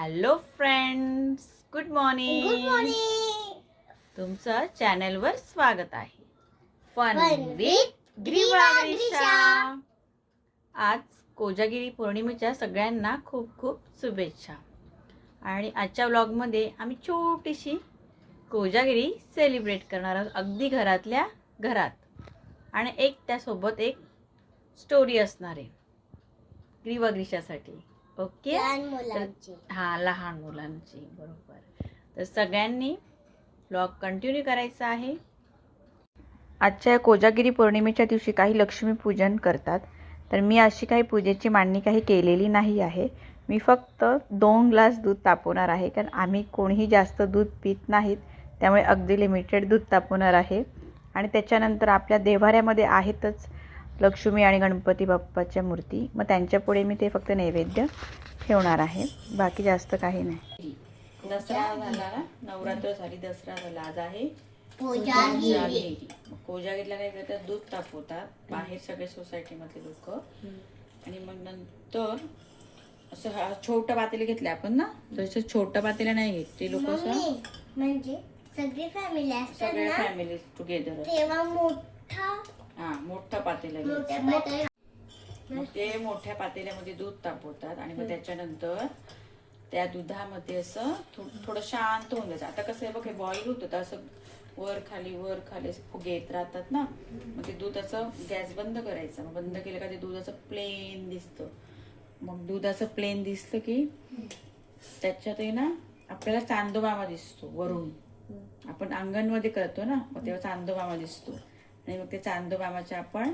Hello friends good morning तुमचं चॅनलवर स्वागत आहे. फन विथ ग्रीवाग्रिशा आज कोजागिरी पौर्णिमेच्या सगळ्यांना खूप खूप शुभेच्छा. आणि आजच्या व्लॉगमध्ये आम्ही छोटीशी कोजागिरी सेलिब्रेट करणार आहोत. अगदी घरातल्या घरात. आणि एक त्यासोबत एक स्टोरी असणार आहे. ग्रीवाग्रिशासाठी ओके? लहान मुलांची. हा लहान मुलांची बरोबर. तर सगळ्यांनी ब्लॉग कंटिन्यू करायचा आहे. आजच्या कोजागिरी पौर्णिमेच्या दिवशी काही लक्ष्मीपूजन करतात. तर मी अशी काही पूजेची मांडणी काही केलेली नाही आहे. मी फक्त दोन ग्लास दूध तापवणार आहे कारण आम्ही कोणीही जास्त दूध पित नाहीत. त्यामुळे अगदी लिमिटेड दूध तापवणार आहे. आणि त्याच्यानंतर आपल्या देव्हाऱ्यामध्ये आहेतच लक्ष्मी आणि गणपती बाप्पाच्या मूर्ती. मग त्यांच्यापुढे मी ते फक्त नैवेद्य ठेवणार आहे. बाकी जास्त काही नाही. दसरा झाला ना? नवरात्र झाली दसरा झाला. आज आहे कोजागिरीला काय करतात दूध तापवतात. बाहेर सगळे सोसायटीमधले लोक. आणि मग नंतर असं हा छोटं पातेलं घेतलं आपण ना? तसं छोटं पातेलं नाही घेत. ते लोक असं म्हणजे सगळी फॅमिली असतात सगळ्या फॅमिली टुगेदर तेव्हा मोठा हा मोठं पातेलं घ्यायचं. मग ते मोठ्या पातेल्यामध्ये दूध तापवतात आणि मग त्याच्यानंतर त्या दुधामध्ये असं थोडं शांत होऊन जायचं. आता कसं आहे बघ हे बॉईल होतं तर असं वर खाली वर खाली फुगे येत राहतात ना. मग ते दूध असं गॅस बंद करायचं. मग बंद केलं का ते दूध असं प्लेन दिसतं. मग दूध असं प्लेन दिसलं की त्याच्यात ना आपल्याला चांदोबामा दिसतो वरून. आपण अंगणमध्ये करतो ना मग तेव्हा चांदोबामा दिसतो. आणि मग ते चांदोबामाच्या आपण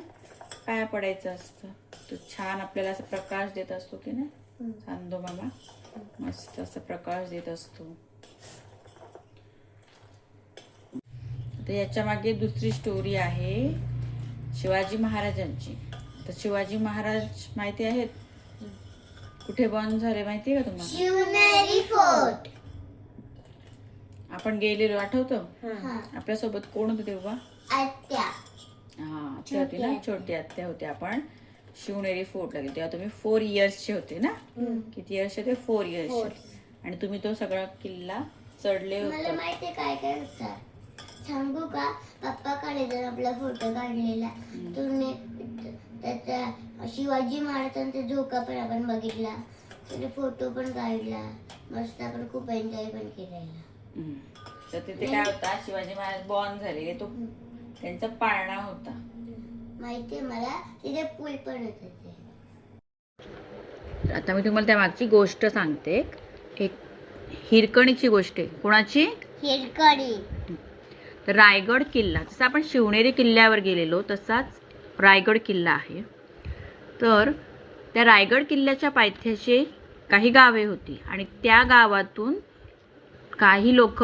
पाया पडायचं असतं. तो छान आपल्याला असं प्रकाश देत असतो की नाही? चांदोबामा मस्त असं प्रकाश देत असतो. तर याच्या मागे दुसरी स्टोरी आहे शिवाजी महाराजांची. तर शिवाजी महाराज माहिती आहेत? कुठे बॉर्न झाले माहिती आहे का तुम्हाला? शिवनेरी फोर्ट आपण गेलेलो आठवतं? हा. आपल्यासोबत कोण होतं तेव्हा? हा ते होती ना? छोटी आत्या होते आपण. शिवनेरी फोर्टला गेले तेव्हा तुम्ही फोर इयर्सचे होते ना? किती इयर्सचे होते? फोर इयर्सचे आणि तुम्ही तो सगळा किल्ला चढले मला होते माहितीये काय काय होतं? सांगू का? पप्पाकडे जर आपला फोटो काढलेला तुम्ही त्याचा शिवाजी महाराजांचा झोका पण आपण बघितला. त्याचा फोटो पण काढला. मस्त आपण खूप एन्जॉय पण केलेला. हम्म. तर तिथे काय होता? शिवाजी महाराज बॉर्न झालेले. तो त्यांचा पाळणा होता. माहितीये मला? तिथे पूल पण होते आता मी तुम्हाला त्या मागची गोष्ट सांगते. एक हिरकणीची गोष्ट आहे. कोणाची? हिरकणी. तर रायगड किल्ला. जसं आपण शिवनेरी किल्ल्यावर गेलेलो तसाच रायगड किल्ला आहे. तर त्या रायगड किल्ल्याच्या पायथ्याशी काही गावे होती आणि त्या गावातून काही लोक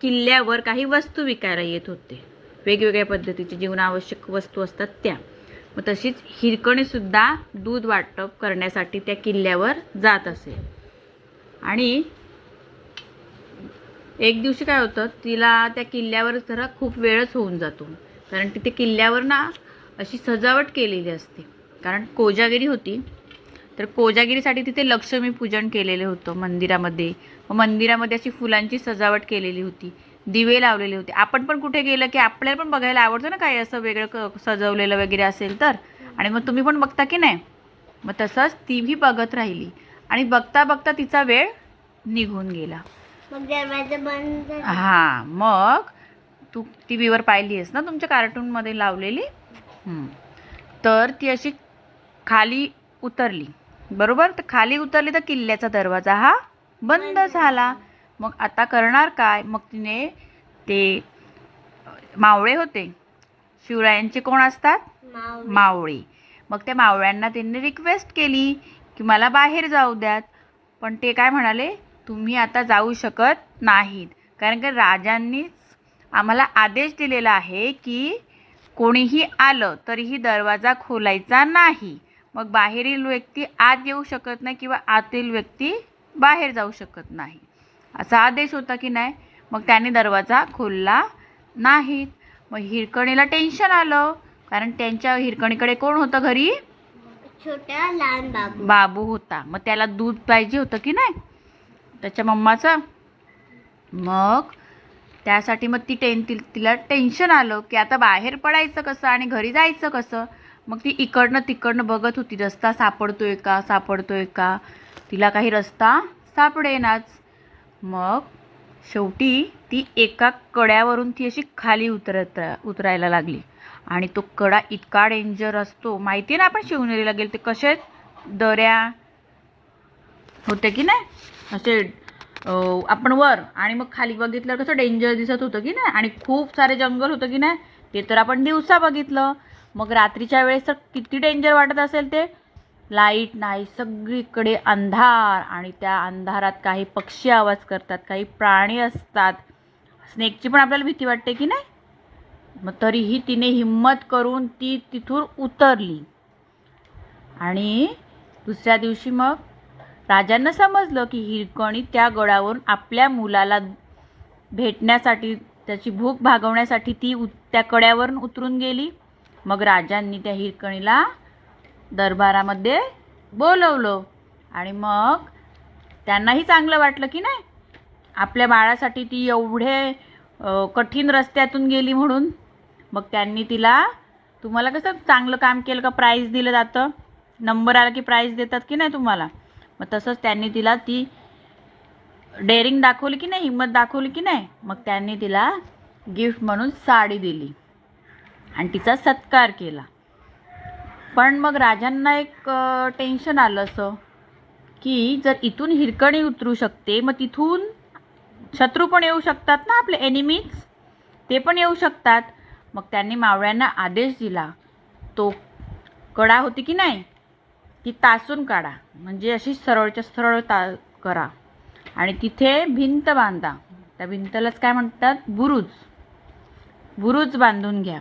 किल्ल्यावर काही वस्तू विकायला येत होते. वेगवेगळ्या पद्धतीचे जीवनावश्यक वस्तू असतात त्या. मग तशीच हिरकणीसुद्धा दूध वाटप करण्यासाठी त्या किल्ल्यावर जात असे. आणि एक दिवशी काय होतं तिला त्या किल्ल्यावर जरा खूप वेळच होऊन जातो. कारण तिथे किल्ल्यावर ना अशी सजावट केलेली असते. कारण कोजागिरी होती. तर कोजागिरीसाठी तिथे लक्ष्मी पूजन केलेलं होतं मंदिरामध्ये. मग मंदिरामध्ये अशी फुलांची सजावट केलेली होती. दिवे लावलेले होते. आपण पण कुठे गेलं की आपल्याला पण बघायला आवडतं ना काही असं वेगळं क सजवलेलं वगैरे असेल तर. आणि मग तुम्ही पण बघता की नाही? मग तसंच ती भी बघत राहिली. आणि बघता बघता तिचा वेळ निघून गेला. झाला. हा मग तू टी व्हीवर पाहिली आहेस ना तुमच्या कार्टूनमध्ये लावलेली? हम्म. तर ती अशी खाली उतरली. बरोबर? तर खाली उतरली तर किल्ल्याचा दरवाजा हा बंद झाला. मग आता करणार काय? मग तिने ते मावळे होते. शिवरायांचे कोण असतात? मावळी. मावळे. मग त्या मावळ्यांना त्यांनी रिक्वेस्ट केली की मला बाहेर जाऊ द्यात. पण ते काय म्हणाले? तुम्ही आता जाऊ शकत नाहीत. कारण की राजांनीच आम्हाला आदेश दिलेला आहे की कोणीही आलं तरीही दरवाजा खोलायचा नाही. मग बाहेरील व्यक्ती आत येऊ शकत नाही किंवा आतील व्यक्ती बाहेर जाऊ शकत नाही. असा आदेश होता की नाही? मग त्याने दरवाजा खोलला नाहीत. मग हिरकणीला टेन्शन आलं. कारण त्यांच्या हिरकणीकडे कोण होतं घरी? छोटा लहान बाबू. बाबू होता. मग त्याला दूध पाहिजे होतं की नाही? त्याच्या मम्माचं. मग त्यासाठी मग ती टेन ति तिला टेन्शन आलं की आता बाहेर पडायचं कसं आणि घरी जायचं कसं? मग ती इकडनं तिकडनं बघत होती रस्ता सापडतोय का? सापडतोय का? तिला काही रस्ता सापडेनाच. मग शेवटी ती एका कड्यावरून ती अशी खाली उतरत उतरायला लागली. आणि तो कडा इतका डेंजर असतो. माहिती आहे ना आपण शिवनेरीला गेलो ते कसे दऱ्या होते की नाही? असे आपण वर आणि मग खाली बघितलं कसं डेंजर दिसत होतं की नाही? आणि खूप सारे जंगल होतं की नाही? ते तर आपण दिवसा बघितलं. मग रात्रीच्या वेळेस तर किती डेंजर वाटत असेल ते? लाइट नाही सगळीकडे अंधार आणि त्या अंधारात काही पक्षी आवाज करतात काही प्राणी असतात. स्नेकची पण आपल्याला भीती वाटते की नाही? मग तरीही तिने हिंमत करून ती तिथून उतरली. आणि दुसऱ्या दिवशी मग राजांना समजलं की हिरकणी त्या गडावरून आपल्या मुलाला भेटण्यासाठी त्याची भूक भागवण्यासाठी ती उ त्या कड्यावरून उतरून गेली. मग राजांनी त्या हिरकणीला दरबारामध्ये बोलवलं. आणि मग त्यांनाही चांगलं वाटलं की नाही? आपल्या बाळासाठी ती एवढे कठीण रस्त्यातून गेली म्हणून. मग त्यांनी तिला तुम्हाला कसं चांगलं काम केलं का प्राईज दिलं जातं? नंबर आला की प्राईज देतात की नाही तुम्हाला? मग तसंच त्यांनी तिला ती डेअरिंग दाखवली की नाही हिंमत दाखवली की नाही? मग त्यांनी तिला गिफ्ट म्हणून साडी दिली. आणि तिचा सत्कार केला. पण मग राजांना एक टेन्शन आलं असं की जर इथून हिरकणी उतरू शकते मग तिथून शत्रू पण येऊ शकतात ना आपले एनिमीज ते पण येऊ शकतात. मग त्यांनी मावळ्यांना आदेश दिला. तो कडा होती की नाही? ती तासून काढा. म्हणजे अशी सरळच्या सरळ ता करा. आणि तिथे भिंत बांधा. त्या भिंतलाच काय म्हणतात? बुरुज. बुरुज बांधून घ्या.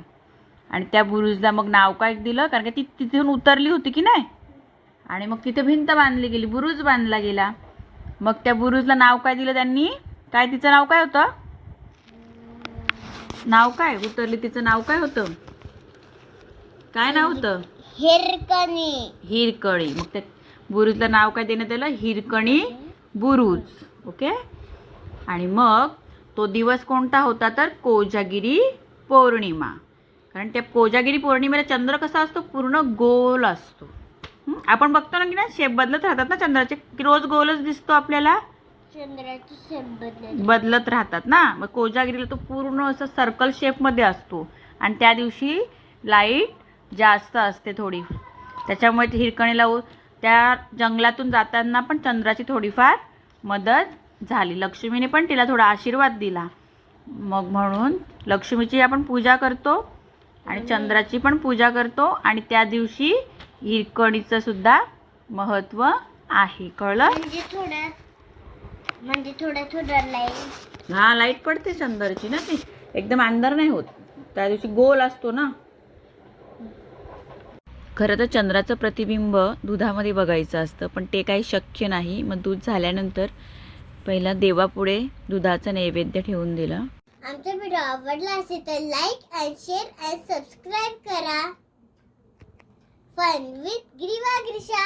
आणि त्या बुरुजला मग नाव काय दिलं? कारण की ती तिथून उतरली होती की नाही? आणि मग तिथे भिंत बांधली गेली बुरुज बांधला गेला. मग त्या बुरुजला नाव काय दिलं त्यांनी? काय तिचं नाव काय होतं? नाव काय? उतरली तिचं नाव काय होतं? काय नाव होतं? हिरकणी. हिरकणी. मग त्या बुरुजला नाव काय देण्यात आलं? हिरकणी बुरुज. ओके? आणि मग तो दिवस कोणता होता तर? कोजागिरी पौर्णिमा. कारण त्या कोजागिरी पौर्णिमेला चंद्र कसा असतो? पूर्ण गोल असतो? आपण बघतो ना की ना शेप बदलत राहतात ना चंद्राचे. की रोज गोलच दिसतो आपल्याला? चंद्राची शेप बदलत बदलत राहतात ना. मग कोजागिरीला तो पूर्ण असं सर्कल शेपमध्ये असतो. आणि त्या दिवशी लाइट जास्त असते थोडी. त्याच्यामुळे हिरकणीला त्या जंगलातून जाताना पण चंद्राची थोडीफार मदत झाली. लक्ष्मीने पण तिला थोडा आशीर्वाद दिला. मग म्हणून लक्ष्मीची आपण पूजा करतो. आणि चंद्राची पण पूजा करतो आणि त्या दिवशी हिरकणीचं सुद्धा महत्त्व आहे. कळलं? म्हणजे थोडा म्हणजे थोडा थोडा लाइट हा लाइट पडते चंद्राची ना ती. एकदम अंधार नाही होत. त्या दिवशी गोल असतो ना. खरं तर चंद्राचं प्रतिबिंब दुधामध्ये बघायचं असतं पण ते काही शक्य नाही. मग दूध झाल्यानंतर पहिला देवापुढे दुधाचं नैवेद्य ठेवून दिलं. आमचा व्हिडिओ आवडला असेल तर like and share and subscribe करा. Fun with Greeva Grisha